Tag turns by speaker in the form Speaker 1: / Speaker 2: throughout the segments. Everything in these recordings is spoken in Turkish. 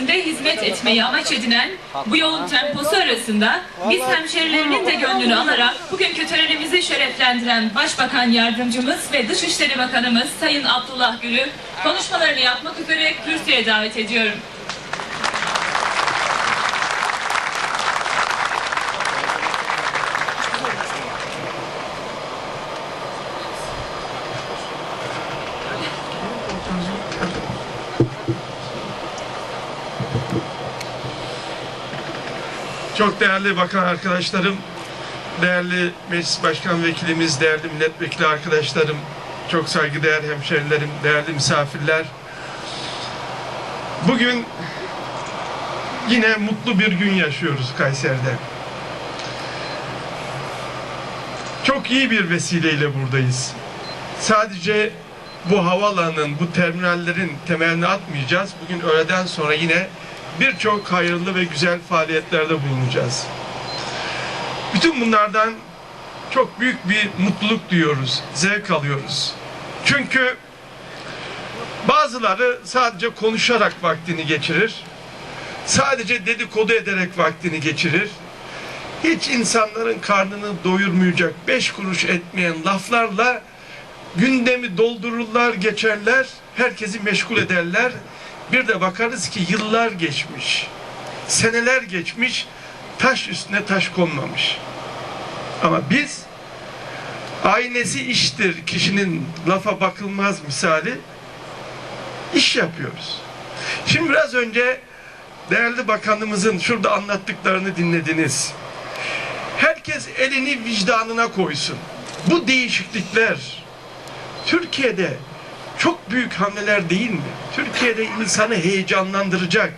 Speaker 1: hizmet etmeyi amaç edinen bu yolun temposu arasında biz hemşerilerinin de gönlünü alarak bugünkü törenimizi şereflendiren Başbakan Yardımcımız ve Dışişleri Bakanımız Sayın Abdullah Gül'ü konuşmalarını yapmak üzere kürsüye davet ediyorum.
Speaker 2: Çok değerli bakan arkadaşlarım, değerli meclis başkan vekilimiz, değerli milletvekili arkadaşlarım, çok saygıdeğer hemşerilerim, değerli misafirler. Bugün yine mutlu bir gün yaşıyoruz Kayseri'de. Çok iyi bir vesileyle buradayız. Sadece bu havalanın, bu terminallerin temelini atmayacağız. Bugün öğleden sonra yine birçok hayırlı ve güzel faaliyetlerde bulunacağız. Bütün bunlardan çok büyük bir mutluluk duyuyoruz, zevk alıyoruz. Çünkü bazıları sadece konuşarak vaktini geçirir, sadece dedikodu ederek vaktini geçirir, hiç insanların karnını doyurmayacak, beş kuruş etmeyen laflarla gündemi doldururlar, geçerler, herkesi meşgul ederler. Bir de bakarız ki yıllar geçmiş, seneler geçmiş, taş üstüne taş konmamış. Ama biz aynesi iştir kişinin lafa bakılmaz misali iş yapıyoruz. Şimdi biraz önce değerli bakanımızın şurada anlattıklarını dinlediniz. Herkes elini vicdanına koysun. Bu değişiklikler Türkiye'de çok büyük hamleler değil mi? Türkiye'de insanı heyecanlandıracak,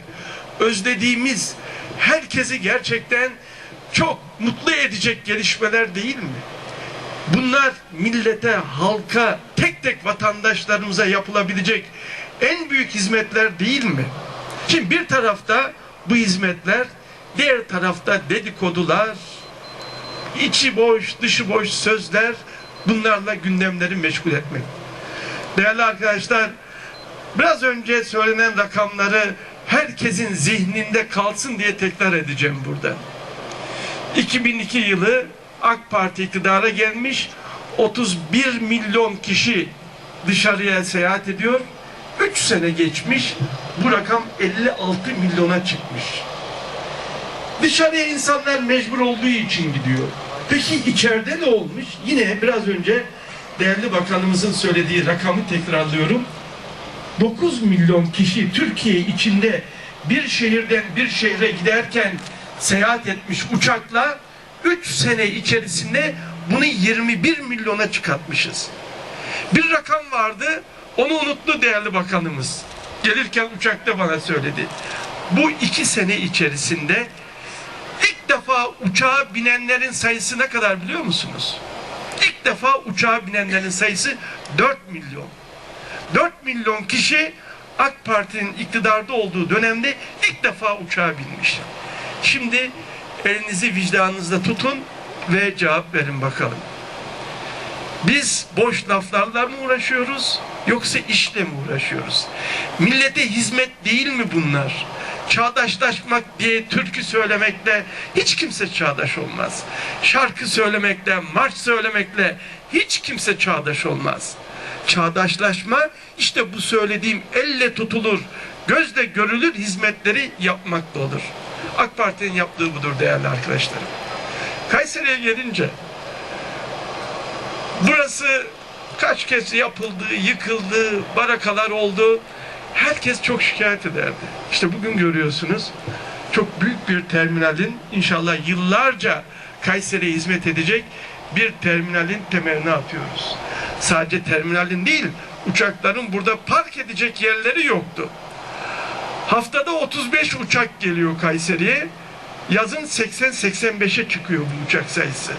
Speaker 2: özlediğimiz, herkesi gerçekten çok mutlu edecek gelişmeler değil mi? Bunlar millete, halka, tek tek vatandaşlarımıza yapılabilecek en büyük hizmetler değil mi? Şimdi bir tarafta bu hizmetler, diğer tarafta dedikodular, içi boş, dışı boş sözler, bunlarla gündemleri meşgul etmek. Değerli arkadaşlar, biraz önce söylenen rakamları herkesin zihninde kalsın diye tekrar edeceğim burada. 2002 yılı AK Parti iktidara gelmiş, 31 milyon kişi dışarıya seyahat ediyor. 3 sene geçmiş, bu rakam 56 milyona çıkmış. Dışarıya insanlar mecbur olduğu için gidiyor. Peki içeride ne olmuş? Yine biraz önce değerli bakanımızın söylediği rakamı tekrarlıyorum. 9 milyon kişi Türkiye içinde bir şehirden bir şehre giderken seyahat etmiş uçakla 3 sene içerisinde bunu 21 milyona çıkartmışız. Bir rakam vardı, onu unuttu değerli bakanımız. Gelirken uçakta bana söyledi. Bu iki sene içerisinde ilk defa uçağa binenlerin sayısı ne kadar biliyor musunuz? İlk defa uçağa binenlerin sayısı 4 milyon. 4 milyon kişi AK Parti'nin iktidarda olduğu dönemde ilk defa uçağa binmiş. Şimdi elinizi vicdanınızda tutun ve cevap verin bakalım. Biz boş laflarla mı uğraşıyoruz yoksa işle mi uğraşıyoruz? Millete hizmet değil mi bunlar? Çağdaşlaşmak diye türkü söylemekle hiç kimse çağdaş olmaz. Şarkı söylemekle, marş söylemekle hiç kimse çağdaş olmaz. Çağdaşlaşma işte bu söylediğim elle tutulur, gözle görülür hizmetleri yapmakta olur. AK Parti'nin yaptığı budur değerli arkadaşlarım. Kayseri'ye gelince burası kaç kez yapıldı, yıkıldı, barakalar oldu. Herkes çok şikayet ederdi. İşte bugün görüyorsunuz çok büyük bir terminalin inşallah yıllarca Kayseri'ye hizmet edecek bir terminalin temelini atıyoruz. Sadece terminalin değil, uçakların burada park edecek yerleri yoktu. Haftada 35 uçak geliyor Kayseri'ye. Yazın 80-85'e çıkıyor bu uçak sayısı.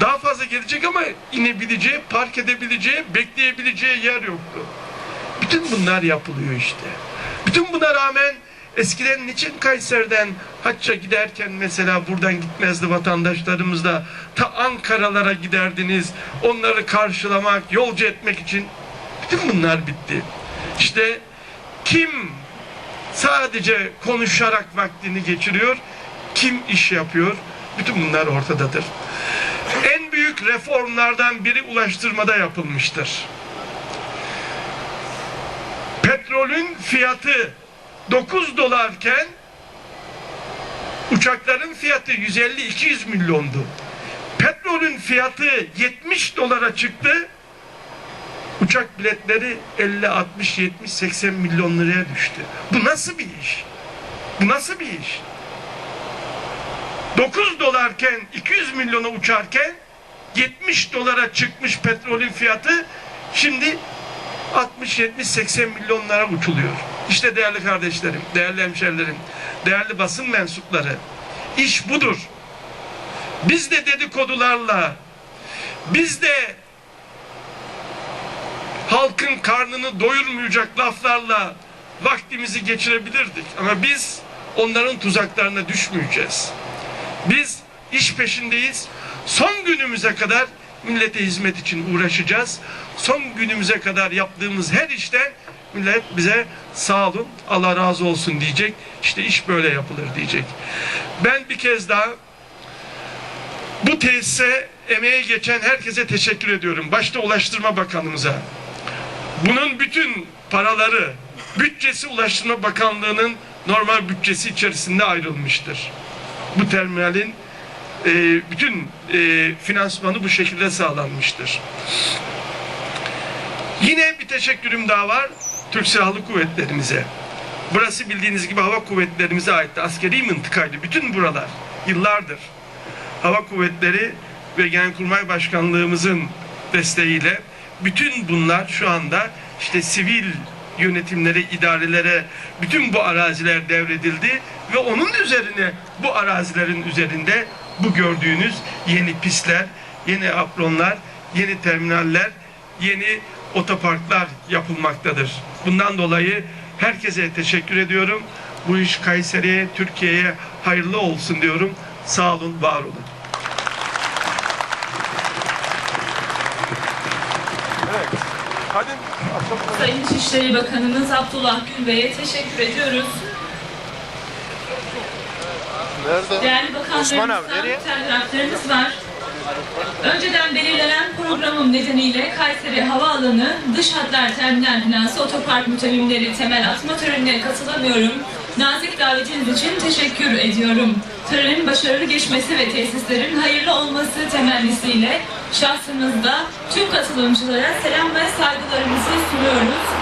Speaker 2: Daha fazla gelecek ama inebileceği, park edebileceği, bekleyebileceği yer yoktu. Bütün bunlar yapılıyor işte. Bütün buna rağmen eskiden niçin Kayseri'den hacca giderken mesela buradan gitmezdi vatandaşlarımız da ta Ankara'lara giderdiniz. Onları karşılamak, yolcu etmek için bütün bunlar bitti. İşte kim sadece konuşarak vaktini geçiriyor, kim iş yapıyor, bütün bunlar ortadadır. En büyük reformlardan biri ulaştırmada yapılmıştır. Petrolün fiyatı 9 dolarken uçakların fiyatı 150-200 milyondu. Petrolün fiyatı 70 dolara çıktı. Uçak biletleri 50, 60, 70, 80 milyon liraya düştü. Bu nasıl bir iş? Bu nasıl bir iş? 9 dolarken 200 milyona uçarken 70 dolara çıkmış petrolün fiyatı şimdi 60, 70, 80 milyonlara uçuluyor. İşte değerli kardeşlerim, değerli hemşerilerim, değerli basın mensupları. İş budur. Biz de dedikodularla, biz de halkın karnını doyurmayacak laflarla vaktimizi geçirebilirdik. Ama biz onların tuzaklarına düşmeyeceğiz. Biz iş peşindeyiz. Son günümüze kadar millete hizmet için uğraşacağız. Son günümüze kadar yaptığımız her işte millet bize sağ olun, Allah razı olsun diyecek. İşte iş böyle yapılır diyecek. Ben bir kez daha bu tesise emeğe geçen herkese teşekkür ediyorum. Başta Ulaştırma Bakanımıza. Bunun bütün paraları, bütçesi Ulaştırma Bakanlığı'nın normal bütçesi içerisinde ayrılmıştır. Bu terminalin e, bütün e, finansmanı bu şekilde sağlanmıştır. Yine bir teşekkürüm daha var Türk Silahlı Kuvvetlerimize. Burası bildiğiniz gibi hava kuvvetlerimize aitti. Askeri mıntıkaydı. Bütün buralar yıllardır Hava Kuvvetleri ve Genelkurmay Başkanlığımızın desteğiyle bütün bunlar şu anda işte sivil yönetimlere, idarelere bütün bu araziler devredildi ve onun üzerine bu arazilerin üzerinde bu gördüğünüz yeni pistler, yeni apronlar, yeni terminaller, yeni otoparklar yapılmaktadır. Bundan dolayı herkese teşekkür ediyorum. Bu iş Kayseri'ye, Türkiye'ye hayırlı olsun diyorum. Sağ olun, var olun.
Speaker 3: Hadi açalım.
Speaker 1: Sayın İçişleri Bakanımız Abdullah Gül Bey'e teşekkür ediyoruz.
Speaker 3: Nerede?
Speaker 1: Değerli bakanlarımızdan telgraflarımız var. Önceden belirlenen programım nedeniyle Kayseri Havaalanı Dış Hatlar Terminal Binası Otopark Mütevimleri temel atma törenine katılamıyorum. Nazik davetiniz için teşekkür ediyorum. Törenin başarılı geçmesi ve tesislerin hayırlı olması temennisiyle şahsımızda tüm katılımcılara selam ve saygılarımızı sunuyoruz.